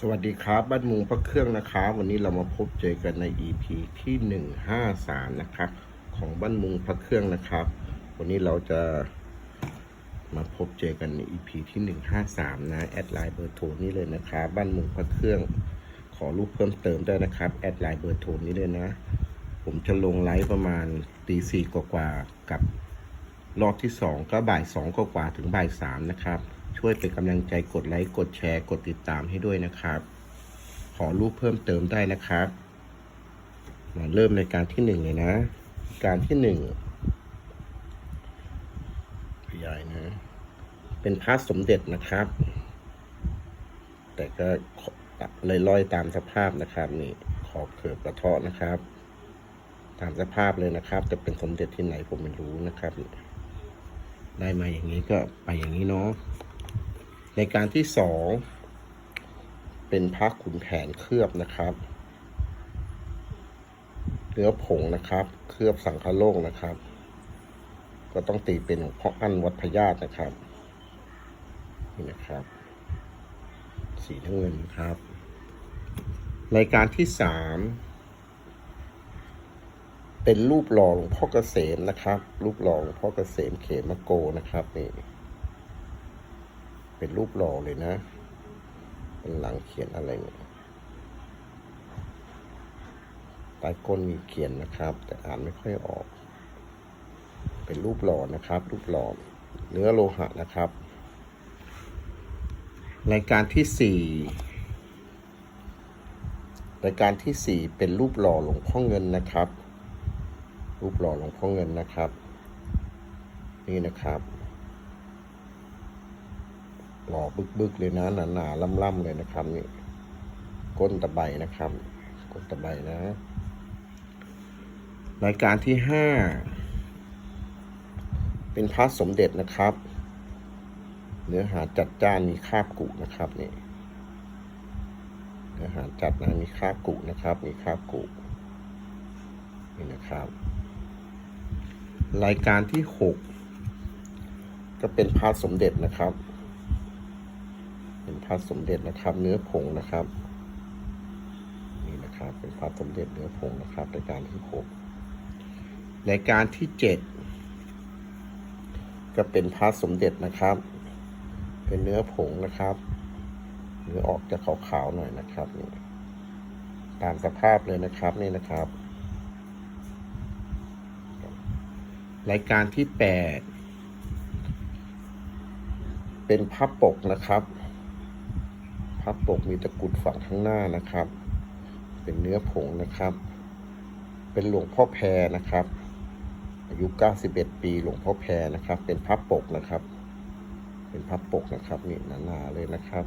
สวัสดีครับ บ้านมุงพระเครื่องนะครับ วันนี้เรามาพบเจอกันใน EP ที่หนึ่งห้าสามนะครับ ของบ้านมุงพระเครื่องนะครับ วันนี้เราจะมาพบเจอกันใน EP ที่หนึ่งห้าสามนะ แอดไลน์เบอร์โทรนี้เลยนะครับ บ้านมุงพระเครื่อง ขอรูปเพิ่มเติมได้นะครับ แอดไลน์เบอร์โทรนี้เลยนะ ผมจะลงไลฟ์ประมาณตีสี่กว่าๆกับรอบที่ 2 ก็บ่าย2กว่าๆถึงบ่าย3นะครับ ช่วยเป็นกำลังใจกดไลค์กดแชร์กดติดตามให้ด้วยนะครับ ขอรูปเพิ่มเติมได้นะครับมาเริ่มในการที่1เลยนะ การที่1ขยายนะ เป็นพระสมเด็จนะครับ แต่ก็เลยลอยตามสภาพนะครับ นี่ขอบเขือบกระเทาะนะครับ ตามสภาพเลยนะครับ จะเป็นสมเด็จที่ไหนผมไม่รู้นะครับได้มาอย่างนี้ก็ไปอย่างนี้เนาะ ในการที่สองเป็นพักขุนแผนเคลือบนะครับเนื้อผงนะครับ เคลือบสังฆโลกนะครับ ก็ต้องตีเป็นของพ่ออั้นวัดพญาตนะครับนี่นะครับ สีน้ำเงินครับรายการที่สามเป็นรูปหล่อหลวงพ่อเกษมนะครับ รูปหล่อหลวงพ่อเกษมเขมโกนะครับนี่ เป็นรูปหล่อเลยนะ เป็นหลังเขียนอะไรเนี่ยใต้ก้นมีเขียนนะครับ แต่อ่านไม่ค่อยออก เป็นรูปหล่อนะครับ รูปหล่อเนื้อโลหะนะครับ รายการที่สี่รายการที่สี่เป็นรูปหล่อหลวงพ่อเงินนะครับ รูปหล่อหลวงพ่อเงินนะครับ นี่นะครับ หล่อบึกๆเลยนะหนาๆล่ำๆเลยนะครับนี่ก้นตะไบนะครับ ก้นตะไบนะ รายการที่ห้าเป็นพระสมเด็จนะครับ เนื้อหาจัดจ้านมีคาบกุนะครับนี่เนื้อหาจัดนะมีคาบกุนะครับ มีคาบกุนี่นะครับ รายการที่หกก็เป็นพระสมเด็จนะครับ พระสมเด็จนะครับ เนื้อผงนะครับนี่นะครับ เป็นพระสมเด็จเนื้อผงนะครับรายการที่หกรายการที่เจ็ดก็เป็นพระสมเด็จนะครับ เป็นเนื้อผงนะครับเนื้อออกจะขาวๆหน่อยนะครับนี่ตามสภาพเลยนะครับนี่นะครับ รายการที่แปดเป็นพับปกนะครับ พับปกมีตะกุดฝังข้างหน้านะครับ เป็นเนื้อผงนะครับ เป็นหลวงพ่อแพรนะครับ อายุ 91 ปีหลวงพ่อแพรนะครับ เป็นพับปกนะครับ เป็นพับปกนะครับนี่หนาๆเลยนะครับ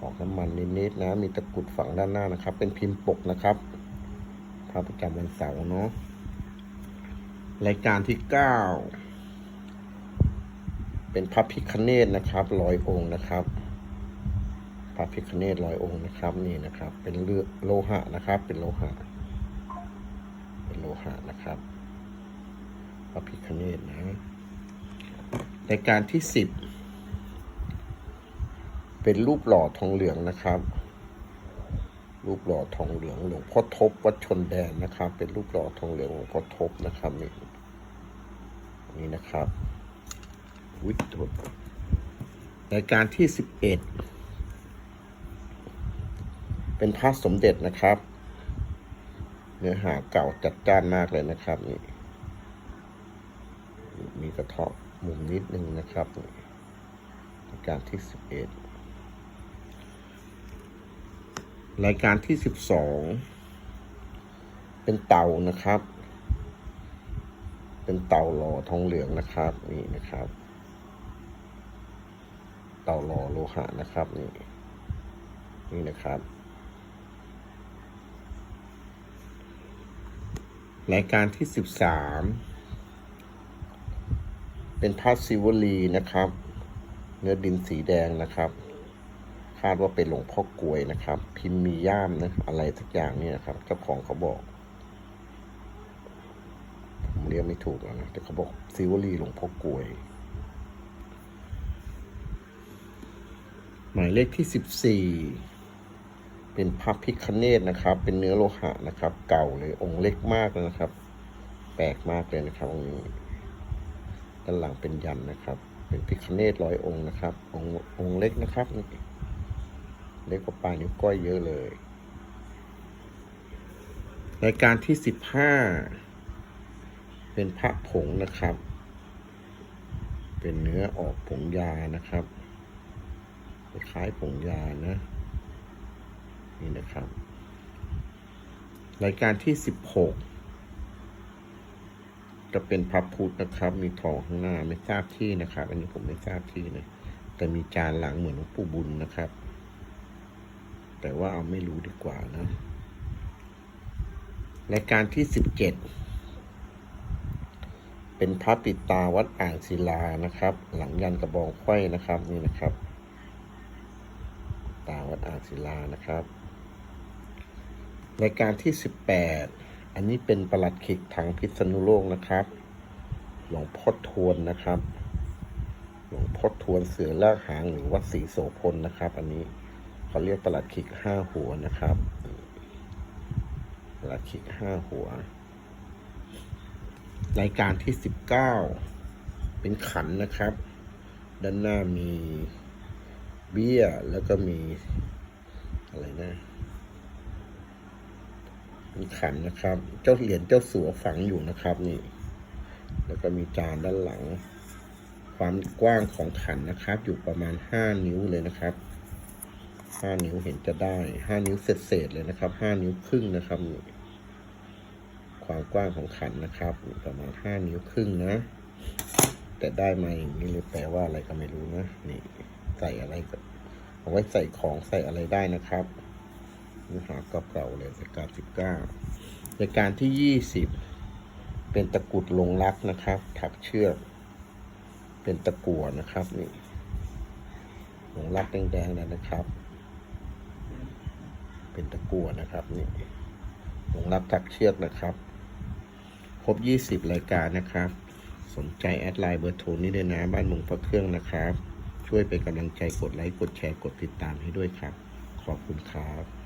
ออกน้ำมันนิดๆนะ มีตะกุดฝังด้านหน้านะครับ เป็นพิมพ์ปกนะครับพระประจำวันเสาร์เนาะรายการที่เก้าเป็นพระพิคเนตนะครับร้อยองค์นะครับ ระพิคเนตรอยองค์นะครับนี่นะครับ เป็นเลือโลหะนะครับ เป็นโลหะ เป็นโลหะนะครับ พระพิคเนตนะรายการที่สิบเป็นรูปหล่อทองเหลืองนะครับ รูปหล่อทองเหลืองหลวงพ่อทบวัดชนแดนนะครับ เป็นรูปหล่อทองเหลืองหลวงพ่อทบนะครับนี่นี่นะครับวิทย์รายการที่สิบเอ็ด เป็นพระสมเด็จนะครับ เนื้อหาเก่าจัดจ้านมากเลยนะครับนี่มีกระเทาะมุมนิดนึงนะครับรายการที่สิบเอ็ดรายการที่สิบสองเป็นเต่านะครับ เป็นเต่าหล่อทองเหลืองนะครับนี่นะครับ เต่าหล่อโลหะนะครับนี่นี่นะครับ รายการที่สิบสามเป็นพาซิวลีนะครับ เนื้อดินสีแดงนะครับ คาดว่าเป็นหลวงพ่อกลวยนะครับ พิมพ์มีย่ามนะอะไรสักอย่างนี่นะครับ เจ้าของเขาบอก ผมเรียกไม่ถูกแล้วนะแต่เขาบอกซิวลีหลวงพ่อกลวย หมายเลขที่สิบสี่ เป็นพระพิคเนตนะครับ เป็นเนื้อโลหะนะครับ เก่าเลยองค์เล็กมากเลยนะครับ แปลกมากเลยนะครับองค์นี้ด้านหลังเป็นยันนะครับ เป็นพิคเนตร้อยองค์นะครับ องค์องค์เล็กนะครับนี่เล็กกว่าปลายนิ้วก้อยเยอะเลยรายการที่สิบห้าเป็นพระผงนะครับ เป็นเนื้อออกผงยานะครับคล้ายผงยานะ นี่นะครับ รายการที่สิบหกจะเป็นพับพุทธนะครับ มีทองข้างหน้าไม่ทราบที่นะครับ อันนี้ผมไม่ทราบที่นะแต่มีจานหลังเหมือนหลวงปู่บุญนะครับ แต่ว่าเอาไม่รู้ดีกว่านะรายการที่สิบเจ็ดเป็นพระปิตาวัดอ่างศิลานะครับ หลังยันกระบองไขว้นะครับนี่นะครับ ตาวัดอ่างศิลานะครับ รายการที่สิบแปดอันนี้เป็นประหลัดขิกทางพิษณุโลกนะครับ หลวงพ่อทวนนะครับ หลวงพ่อทวนเสือลากหางหรือวัดศรีโสพลนะครับ อันนี้เขาเรียกประหลัดขิกห้าหัวนะครับประหลัดขิกห้าหัว รายการที่สิบเก้าเป็นขันนะครับ ด้านหน้ามีเบี้ยแล้วก็มีอะไรนะ มีขันนะครับ เจ้าเหรียญเจ้าสัวฝังอยู่นะครับนี่ แล้วก็มีจานด้านหลัง ความกว้างของขันนะครับ อยู่ประมาณห้านิ้วเลยนะครับห้านิ้วเห็นจะได้ห้านิ้วเศษๆเลยนะครับห้านิ้วครึ่งนะครับนี่ความกว้างของขันนะครับประมาณห้านิ้วครึ่งนะ แต่ได้มาอย่างนี้เลยแปลว่าอะไรก็ไม่รู้นะนี่ใส่อะไรก็เอาไว้ใส่ของใส่อะไรได้นะครับ เนื้อหาเก่าๆเลยรายการสิบเก้ารายการที่ยี่สิบเป็นตะกุดลงรักนะครับ ถักเชือกเป็นตะกั่วนะครับนี่ลงรักแดงๆนะนะครับ เป็นตะกั่วนะครับนี่ลงรักถักเชือกนะครับ ครบยี่สิบรายการนะครับ สนใจแอดไลน์เบอร์โทรนี้ด้วยนะบ้านมุงพระเครื่องนะครับ ช่วยเป็นกำลังใจกดไลค์กดแชร์กดติดตามให้ด้วยครับ ขอบคุณครับ